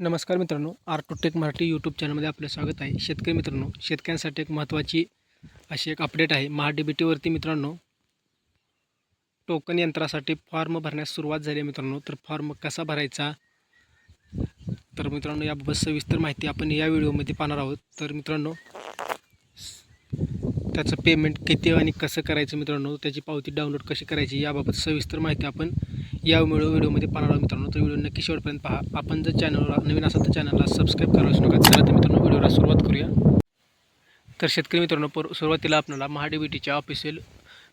नमस्कार मित्रांनो R two tech Marathi YouTube चॅनलमध्ये आपलं स्वागत आहे. शेतकरी मित्रांनो शेतकऱ्यांसाठी एक महत्त्वाची अशी एक अपडेट आहे. महाडीबीटीवरती मित्रांनो टोकन यंत्रासाठी फॉर्म भरण्यास सुरुवात झाली आहे मित्रांनो. तर फॉर्म कसा भरायचा? तर मित्रांनो याबाबत सविस्तर माहिती आपण या व्हिडिओमध्ये पाहणार आहोत. तर मित्रांनो त्याचं पेमेंट किती आणि कसं करायचं मित्रांनो त्याची पावती डाउनलोड कशी करायची याबाबत सविस्तर माहिती आपण या व्हिडिओ व्हिडिओमध्ये पाहणार आहोत मित्रांनो. तर व्हिडिओ नक्की शेवटपर्यंत पहा. आपण जर चॅनलला नवीन असाल तर चॅनलला सबस्क्राईब करायला विसरू नका. चला तर मित्रांनो व्हिडिओला सुरुवात करूया. तर शेतकरी मित्रांनो पर सुरुवातीला आपल्याला महाडीबीटीच्या ऑफिशियल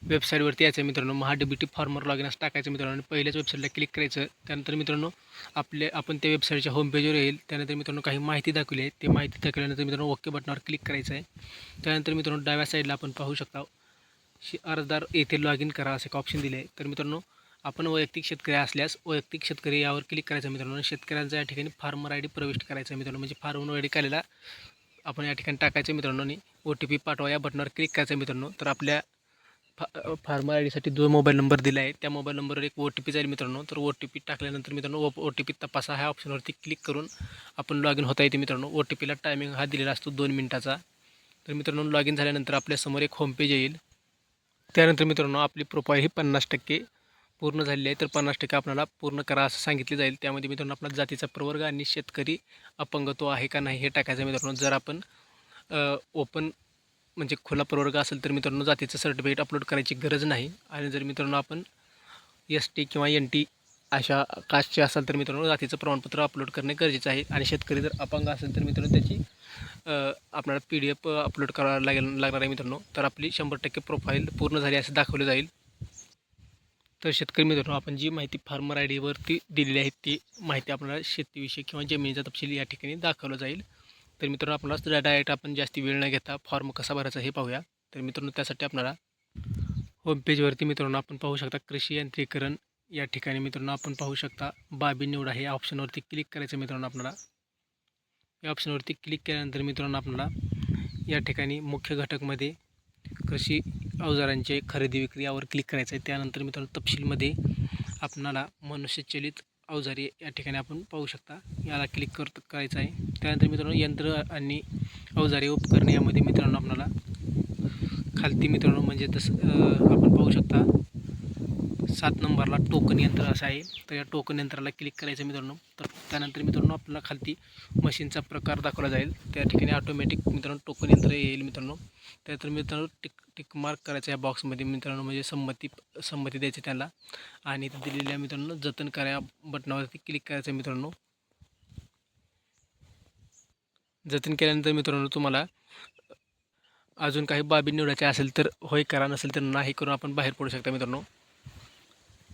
वेबसाईटवरती यायचं आहे मित्रांनो. महाडीबीटी फॉर्मवर लॉगिन असं टाकायचं मित्रांनो. आणि पहिल्याच वेबसाईटला क्लिक करायचं. त्यानंतर मित्रांनो आपले आपण त्या वेबसाईटच्या होम पेजवर येईल. त्यानंतर मित्रांनो काही माहिती दाखवली आहे. ते माहिती दाखवल्यानंतर मित्रांनो ओके बटनावर क्लिक करायचं आहे त्यानंतर मित्रांनो डाव्या साईडला आपण पाहू शकता. अर्जदार येथे लॉग इन करा असं एक ऑप्शन दिले आहे तर मित्रांनो आपण वैयक्तिक शेतकरी असल्यास वैयक्तिक शेतकरी यावर क्लिक करायचं मित्रांनो. शेतकऱ्यांचा या ठिकाणी फार्मर आय डी प्रविष्ट करायचा मित्रांनो. म्हणजे फार्मर आय डी काढलेला आपण या ठिकाणी टाकायचं मित्रांनो आणि ओ टी पी पाठवा. या बटनावर क्लिक करायचं मित्रांनो. तर आपल्या फा फार्मर आय डीसाठी जो मोबाईल नंबर दिला आहे त्या मोबाईल नंबरवर एक ओ टी पी जाईल मित्रांनो. तर ओ टी पी टाकल्यानंतर मित्रांनो ओ ओ टी पी तपासा. ह्या ऑप्शनवरती क्लिक करून आपण लॉग इन होता येते मित्रांनो. ओ टी पीला टायमिंग हा दिलेला असतो दोन मिनटाचा. तर मित्रांनो लॉग इन झाल्यानंतर आपल्यासमोर एक होम पेज येईल. त्यानंतर मित्रांनो आपली प्रोफाईल ही पन्नास टक्के पूर्ण झालेली आहे तर पन्नास टक्के आपल्याला पूर्ण करा असं सांगितले जाईल. त्यामध्ये मित्रांनो आपला जातीचा प्रवर्ग आणि शेतकरी अपंगत्व आहे का नाही हे टाकायचं मित्रांनो. जर आपण ओपन म्हणजे खुला प्रवर्ग असेल तर मित्रांनो जातीचं सर्टिफिकेट अपलोड करायची गरज नाही. आणि जर मित्रांनो आपण एस टी किंवा एन टी अशा कास्टचे असाल तर मित्रांनो जातीचं प्रमाणपत्र अपलोड करणे गरजेचं आहे. आणि शेतकरी जर अपंग असेल तर मित्रांनो त्याची आपल्याला पी डी एफ अपलोड करावं लागेल लागणार आहे मित्रांनो. तर आपली शंभर टक्के प्रोफाईल पूर्ण झाली असं दाखवलं जाईल. तर शेतकरी मित्रांनो आपण जी माहिती फार्मर आय डीवरती दिलेली आहे ती माहिती आपल्याला शेतीविषयी किंवा जमिनीचा तपशील या ठिकाणी दाखवलं जाईल. तर मित्रांनो आपल्याला डायरेक्ट आपण जास्ती वेळ न घेता फॉर्म कसा भरायचा हे पाहूया. तर मित्रांनो त्यासाठी आपल्याला होमपेजवरती मित्रांनो आपण पाहू शकता कृषी यांत्रिकरण या ठिकाणी मित्रांनो आपण पाहू शकता बाबी निवडा हे ऑप्शनवरती क्लिक करायचं मित्रांनो आपल्याला. या ऑप्शनवरती क्लिक केल्यानंतर मित्रांनो आपल्याला या ठिकाणी मुख्य घटकमध्ये कृषी अवजारांचे खरेदी विक्री यावर क्लिक करायचं आहे त्यानंतर मित्रांनो तपशीलमध्ये आपणाला मनुष्यचलित अवजारे या ठिकाणी आपण पाहू शकता. याला क्लिक कर करायचं आहे त्यानंतर मित्रांनो यंत्र आणि अवजारे उपकरणे यामध्ये मित्रांनो आपणाला खालती मित्रांनो म्हणजे तसं आपण पाहू शकता. सात नंबरला टोकन यंत्र असं आहे. तर या टोकन यंत्राला क्लिक करायचं मित्रांनो. तर त्यानंतर मित्रांनो आपल्याला खालती मशीनचा प्रकार दाखवला जाईल. त्या ठिकाणी ऑटोमॅटिक मित्रांनो टोकन यंत्र येईल मित्रांनो. त्यानंतर मित्रांनो टिक टिक मार्क करायचं या बॉक्समध्ये मित्रांनो म्हणजे संमती संमती द्यायची त्याला. आणि दिलेल्या मित्रांनो जतन करा बटनावरती क्लिक करायचं मित्रांनो. जतन केल्यानंतर मित्रांनो तुम्हाला अजून काही बाबी निवडायच्या असेल तर होय करा नसेल तर नाही करून आपण बाहेर पडू शकता मित्रांनो.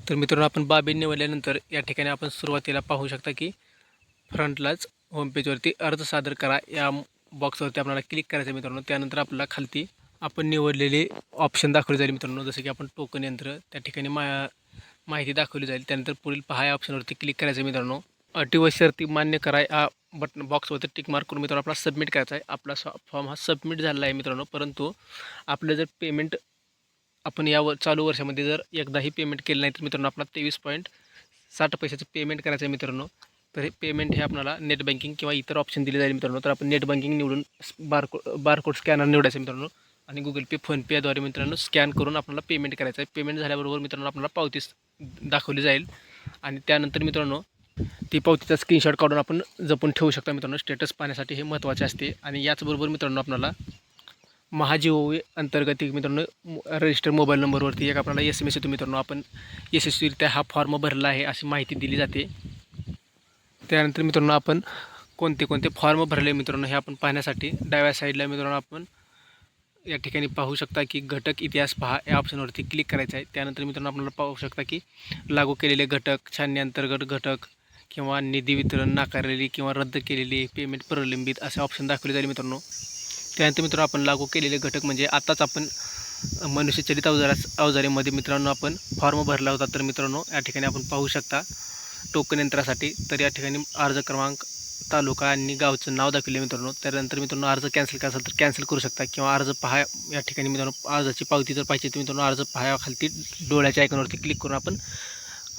तर मित्रांनो आपण बाबी निवडल्यानंतर या ठिकाणी आपण सुरुवातीला पाहू शकता की फ्रंटलाच होमपेजवरती अर्ज सादर करा. या बॉक्सवरती आपल्याला क्लिक करायचं मित्रांनो. त्यानंतर आपल्याला खालती आपण निवडलेले ऑप्शन दाखवले जाईल मित्रांनो. जसं की आपण टोकन यंत्र त्या ठिकाणी मा माहिती दाखवली जाईल. त्यानंतर पुढील पहा या ऑप्शनवरती क्लिक करायचं मित्रांनो. अटी व शर्ती मान्य करा. या बटन बॉक्सवरती टिक मार्क करून मित्रांनो आपला सबमिट करायचा आहे. आपला फॉर्म हा सबमिट झालेला आहे मित्रांनो. परंतु आपलं जर पेमेंट आपण या व चालू वर्षामध्ये जर एकदाही पेमेंट केलं नाही तर मित्रांनो आपला तेवीस पॉईंट साठ पैशाचं पेमेंट करायचं आहे मित्रांनो. तर हे पेमेंट हे आपल्याला नेट बँकिंग किंवा इतर ऑप्शन दिले जाईल मित्रांनो. तर आपण नेट बँकिंग निवडून बारको बारकोड स्कॅनर निवडायचं मित्रांनो. आणि गुगल पे फोनपे याद्वारे मित्रांनो स्कॅन करून आपल्याला पेमेंट करायचं आहे. पेमेंट झाल्याबरोबर मित्रांनो आपल्याला पावती दाखवली जाईल. आणि त्यानंतर मित्रांनो ती पावतीचा स्क्रीनशॉट काढून आपण जपून ठेवू शकता मित्रांनो. स्टेटस पाहण्यासाठी हे महत्त्वाचे असते. आणि याचबरोबर मित्रांनो आपल्याला महाजीओ अंतर्गत एक मित्रांनो रजिस्टर मोबाईल नंबरवरती एक आपल्याला एस एम एस येतो मित्रांनो. आपण यशस्वीरित्या हा फॉर्म भरला आहे अशी माहिती दिली जाते. त्यानंतर मित्रांनो आपण कोणते कोणते फॉर्म भरले मित्रांनो हे आपण पाहण्यासाठी डाव्या साईडला मित्रांनो आपण या ठिकाणी पाहू शकता की घटक इतिहास पहा. या ऑप्शनवरती क्लिक करायचं आहे. त्यानंतर मित्रांनो आपल्याला पाहू शकता की लागू केलेले घटक छाननी अंतर्गत घटक किंवा निधी वितरण नाकारलेली किंवा रद्द केलेली पेमेंट प्रलंबित असे ऑप्शन दाखवले जाईल मित्रांनो. त्यानंतर मित्रांनो आपण लागू केलेले घटक म्हणजे आताच आपण मनुष्यचलित अवजारा अवजारीमध्ये मित्रांनो आपण फॉर्म भरला होता. तर मित्रांनो या ठिकाणी आपण पाहू शकता टोकन यंत्रासाठी तर या ठिकाणी अर्ज क्रमांक तालुका आणि गावचं नाव दाखवले मित्रांनो. त्यानंतर मित्रांनो अर्ज कॅन्सल करायचा तर कॅन्सल करू शकता किंवा अर्ज पहा या ठिकाणी मित्रांनो अर्जाची पावती जर पाहिजे तर मित्रांनो अर्ज पहा खालती डोळ्याच्या आयकॉनवरती क्लिक करून आपण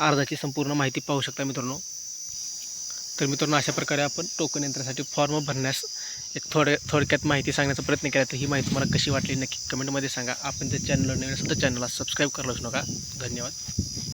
अर्जाची संपूर्ण माहिती पाहू शकता मित्रांनो. तर मित्रांनो अशा प्रकारे आपण टोकन यंत्रासाठी फॉर्म भरण्यास एक थोड्या थोडक्यात माहिती सांगण्याचा प्रयत्न केला. तर ही माहिती तुम्हाला कशी वाटली नक्की कमेंटमध्ये सांगा. आपण त्या चॅनलवर नवीन असेल तर चॅनलला सबस्क्राईब करायला नका. धन्यवाद.